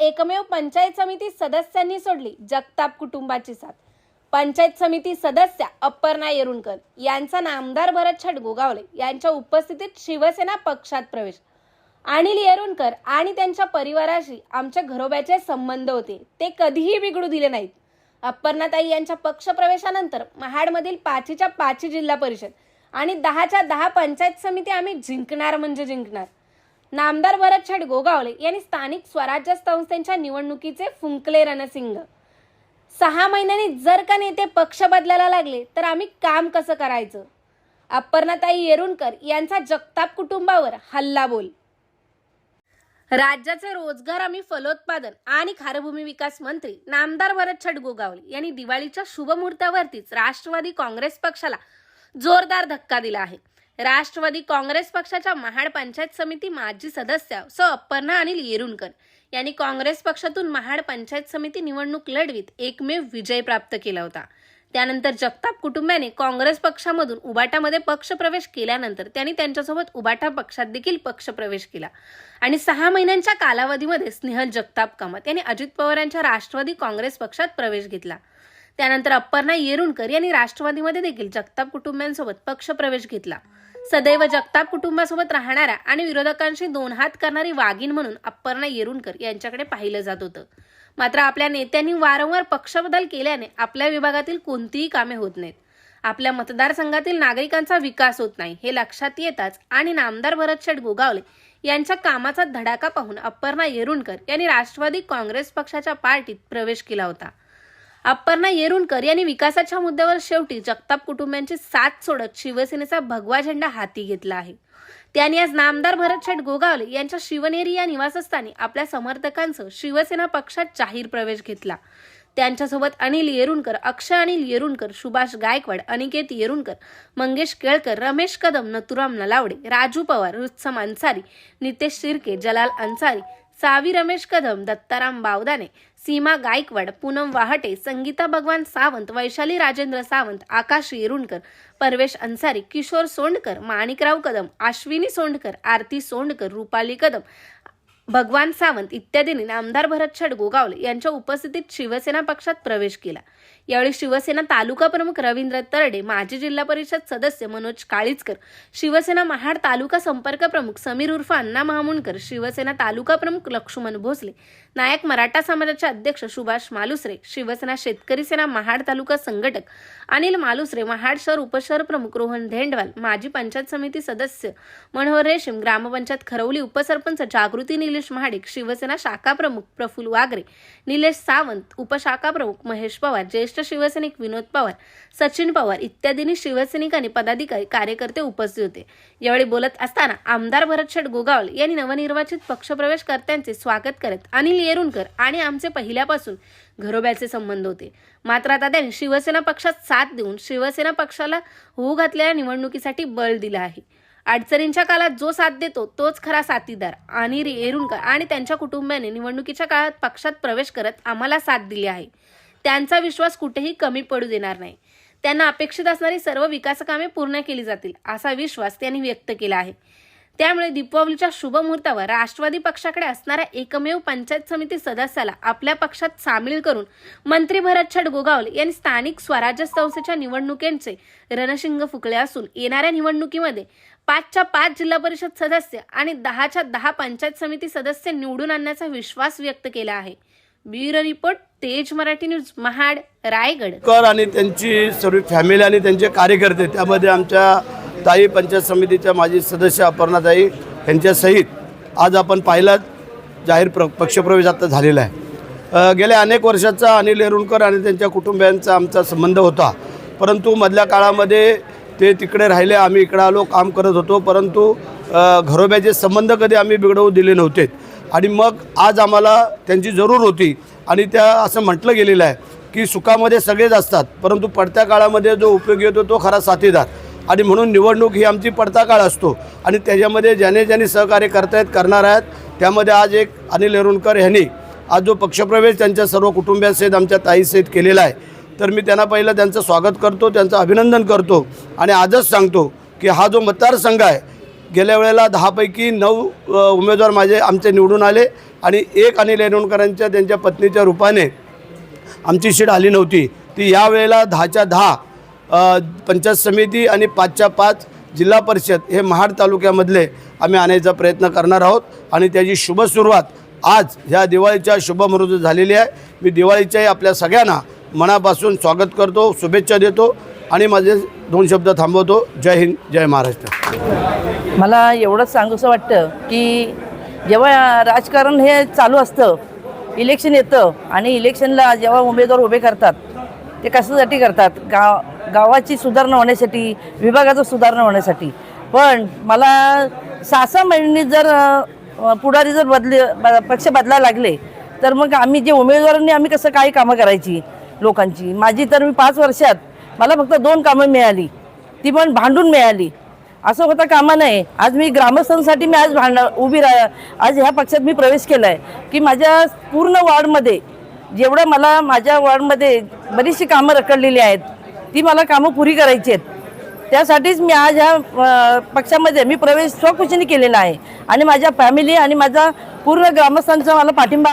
एकमेव पंचायत समिती सदस्यांनी सोडली जगताप कुटुंबाची साथ. पंचायत समिती सदस्या अपर्णा येरुणकर यांचा नामदार भरत छट गोगावले यांच्या उपस्थितीत शिवसेना पक्षात प्रवेश. अनिल येरुणकर आणि त्यांच्या परिवाराशी आमच्या घरोब्याचे संबंध होते. ते कधीही बिघडू दिले नाहीत. अपर्णाताई यांच्या पक्षप्रवेशानंतर महाडमधील पाचीच्या पाची जिल्हा परिषद आणि दहाच्या दहा पंचायत समिती आम्ही जिंकणार म्हणजे जिंकणार. नामदार भरत गोगावले यांनी स्थानिक स्वराज्य संस्थांच्या निवडणुकीचे फुंकले रणसिंग. सहा महिन्यांनी जर का नेते पक्ष बदलायला लागले तर आम्ही काम कसं करायचं? अपर्णाताई येरुणकर यांचा जगताप कुटुंबावर हल्ला बोल राज्याचे रोजगार हमी फलोत्पादन आणि खारभूमी विकास मंत्री नामदार भरत छट गोगावले यांनी दिवाळीच्या शुभमुहूर्तावरतीच राष्ट्रवादी काँग्रेस पक्षाला जोरदार धक्का दिला आहे. राष्ट्रवादी काँग्रेस पक्षाच्या महाड पंचायत समिती माजी सदस्य स अपर्णा अनिल येरुणकर यांनी काँग्रेस पक्षातून महाड पंचायत समिती निवडणूक लढवीत एकमेव विजय प्राप्त केला होता. त्यानंतर जगताप कुटुंबाने काँग्रेस पक्षामधून उबाटामध्ये पक्षप्रवेश केल्यानंतर त्यांनी त्यांच्यासोबत उबाटा पक्षात देखील पक्षप्रवेश केला. आणि सहा महिन्यांच्या कालावधीमध्ये स्नेहल जगताप कामत यांनी अजित पवार यांच्या राष्ट्रवादी काँग्रेस पक्षात प्रवेश घेतला. त्यानंतर अप्पर्णा येरुणकर यांनी राष्ट्रवादीमध्ये देखील जगताप कुटुंबियांसोबत पक्षप्रवेश घेतला. सदैव जगताप कुटुंबासोबत राहणाऱ्या आणि विरोधकांशी दोन हात करणारी वाघीण म्हणून अपर्णा येरुणकर यांच्याकडे पाहिलं जात होतं. मात्र आपल्या नेत्यांनी वारंवार पक्षबदल केल्याने आपल्या विभागातील कोणतीही कामे होत नाहीत. आपल्या मतदारसंघातील नागरिकांचा विकास होत नाही हे लक्षात येताच आणि नामदार भरत शेठ गोगावले यांच्या कामाचा धडाका पाहून अपर्णा येरुणकर यांनी राष्ट्रवादी काँग्रेस पक्षाच्या पार्टीत प्रवेश केला होता. अपर्णा येरुणकर यांनी विकासाच्या मुद्द्यावर शेवटी जगताप कुटुंबियांची साथ सोडत शिवसेनेचा भगवा झेंडा हाती घेतला आहे. त्यांनी आज नामदार भरत शेठ गोगावले यांच्या शिवनेरी या निवासस्थानी आपल्या समर्थकांसह शिवसेना पक्षात जाहीर प्रवेश घेतला. त्यांच्यासोबत अनिल येरुणकर अक्षय अनिल येरुणकर सुभाष गायकवाड अनिकेत येरुणकर मंगेश केळकर रमेश कदम नथुराम नलावडे राजू पवार रुत्सम अन्सारी नितेश शिर्के जलाल अन्सारी सावी रमेश कदम दत्ताराम बावदाने सीमा गायकवाड पूनम वाहटे संगीता भगवान सावंत वैशाली राजेंद्र सावंत आकाश येरुणकर परवेश अन्सारी किशोर सोंडकर माणिकराव कदम आश्विनी सोंडकर आरती सोंडकर रुपाली कदम भगवान सावंत इत्यादींनी आमदार भरत छड गोगावले यांच्या उपस्थितीत शिवसेना पक्षात प्रवेश केला. यावेळी शिवसेना तालुका प्रमुख रवींद्र तरडे माजी जिल्हा परिषद सदस्य मनोज काळीचकर शिवसेना महाड तालुका संपर्क प्रमुख समीर उर्फ अण्णा महामुणकर शिवसेना तालुका प्रमुख लक्ष्मण भोसले नायक मराठा समाजाचे अध्यक्ष सुभाष मालुसरे शिवसेना शेतकरी सेना महाड तालुका संघटक अनिल मालुसरे महाड शहर उपशहर प्रमुख रोहन धेंडवाल माजी पंचायत समिती सदस्य मनोहर रेशीम ग्रामपंचायत खरवली उपसरपंच जागृती निलेश महाडिक शिवसेना शाखा प्रमुख प्रफुल वागरे निलेश सावंत उपशाखा प्रमुख महेश पवार ज्येष्ठ शिवसैनिक विनोद पवार सचिन पवार इत्यादींनी आणि पदाधिकारी कार्यकर्ते उपस्थित होते. यावेळी बोलत असताना आमदार भरत शेठ गोगावल यांनी नवनिर्वाचित पक्षप्रवेशकर्त्यांचे स्वागत करत अनिल येरुणकर आणि आमचे पहिल्यापासून घरोब्याचे संबंध होते. मात्र आता त्यांनी शिवसेना पक्षात साथ देऊन शिवसेना पक्षाला होऊ घातलेल्या निवडणुकीसाठी बळ दिलं आहे. अडचणींच्या काळात जो साथ देतो तोच खरा साथीदार. आणि येरुणकर आणि त्यांच्या कुटुंबियाने निवडणुकीच्या काळात पक्षात प्रवेश करत आम्हाला साथ दिली आहे. त्यांचा विश्वास कुठेही कमी पडू देणार नाही. त्यांना अपेक्षित असणारी सर्व विकासकामे पूर्ण केली जातील असा विश्वास त्यांनी व्यक्त केला आहे. त्यामुळे दीपावलीच्या शुभ मुहूर्तावर राष्ट्रवादी पक्षाकडे असणाऱ्या एकमेव पंचायत समिती सदस्याला आपल्या पक्षात सामील करून मंत्री भरत छड गोगावल यांनी स्थानिक स्वराज्य संस्थेच्या निवडणुकींचे रणशिंग फुकले असून येणाऱ्या निवडणुकीमध्ये पाचच्या पाच जिल्हा परिषद सदस्य आणि दहाच्या दहा पंचायत समिती सदस्य निवडून आणण्याचा विश्वास व्यक्त केला आहे. ब्युरो रिपोर्ट तेज मराठी न्यूज महाड रायगड. कर आणि त्यांची सर्व फॅमिली आणि त्यांचे कार्यकर्ते त्यामध्ये आमच्या ताई पंचायत समितीच्या माजी सदस्य अपर्णाताई यांच्यासहित आज आपण पाहिलं जाहीर प्र पक्षप्रवेश आता झालेला आहे. गेल्या अनेक वर्षाचा अनिल येरुणकर आणि त्यांच्या कुटुंबियांचा आमचा संबंध होता. परंतु मधल्या काळामध्ये ते तिकडे राहिले आम्ही इकडं आलो काम करत होतो. परंतु घरोब्याचे संबंध कधी आम्ही बिघडवू दिले नव्हते. आणि मग आज आम्हाला त्यांची जरूर होती. आणि त्या असं म्हटलं गेलेलं आहे की सुखामध्ये सगळेच असतात परंतु पडत्या काळामध्ये जो उपयोगी होतो तो खरा साथीदार. आणि म्हणून निवडणूक ही आमची पडता काळ असतो. आणि त्याच्यामध्ये ज्याने ज्याने सहकार्य करतायत करणार आहेत त्यामध्ये आज एक अनिल अरुणकर यांनी आज जो पक्षप्रवेश त्यांच्या सर्व कुटुंबियासहित आमच्या ताईसहित केलेला आहे तर मी त्यांना पहिलं त्यांचं स्वागत करतो त्यांचं अभिनंदन करतो आणि आजच सांगतो की हा जो मतदारसंघ आहे गेल्या वेळेला दहापैकी नऊ उमेदवार माझे आमचे निवडून आले आणि एक अनिल अरुणकरांच्या त्यांच्या पत्नीच्या रूपाने आमची सीट आली नव्हती. ती यावेळेला दहाच्या दहा पंचायत समिती आणि पाचच्या पाच जिल्हा परिषद हे महाड तालुक्यामधले आम्ही आणायचा प्रयत्न करणार आहोत. आणि त्याची शुभ सुरुवात आज ह्या दिवाळीच्या शुभमुहूर्त झालेली आहे. मी दिवाळीच्याही आपल्या सगळ्यांना मनापासून स्वागत करतो शुभेच्छा देतो आणि माझे दोन शब्द थांबवतो. जय हिंद जय महाराष्ट्र. मला एवढंच सांगूसं वाटतं की जेव्हा राजकारण हे चालू असतं इलेक्शन येतं आणि इलेक्शनला जेव्हा उमेदवार उभे करतात ते कशासाठी करतात? गाव गावाची सुधारणा होण्यासाठी विभागाचं सुधारणा होण्यासाठी. पण मला सहा सहा महिन्यांनी जर पुढारी जर बदले ब- पक्ष बदलायला लागले तर मग आम्ही जे उमेदवारांनी आम्ही कसं काही कामं करायची लोकांची? माझी तर मी पाच वर्षात मला फक्त दोन कामं मिळाली. ती पण भांडून मिळाली. असं होता कामा नाही आज मी ग्रामस्थांसाठी मी आज भांड उभी राह आज ह्या पक्षात मी प्रवेश केला आहे की माझ्या पूर्ण वॉर्डमध्ये जेवढं मला माझ्या वॉर्डमध्ये बरीचशी कामं रखडलेली आहेत ती मला कामं पुरी करायची आहेत. त्यासाठीच मी आज ह्या पक्षामध्ये मी प्रवेश स्वखुशीने केलेला आहे. आणि माझ्या फॅमिली आणि माझा पूर्ण ग्रामस्थांचा मला पाठिंबा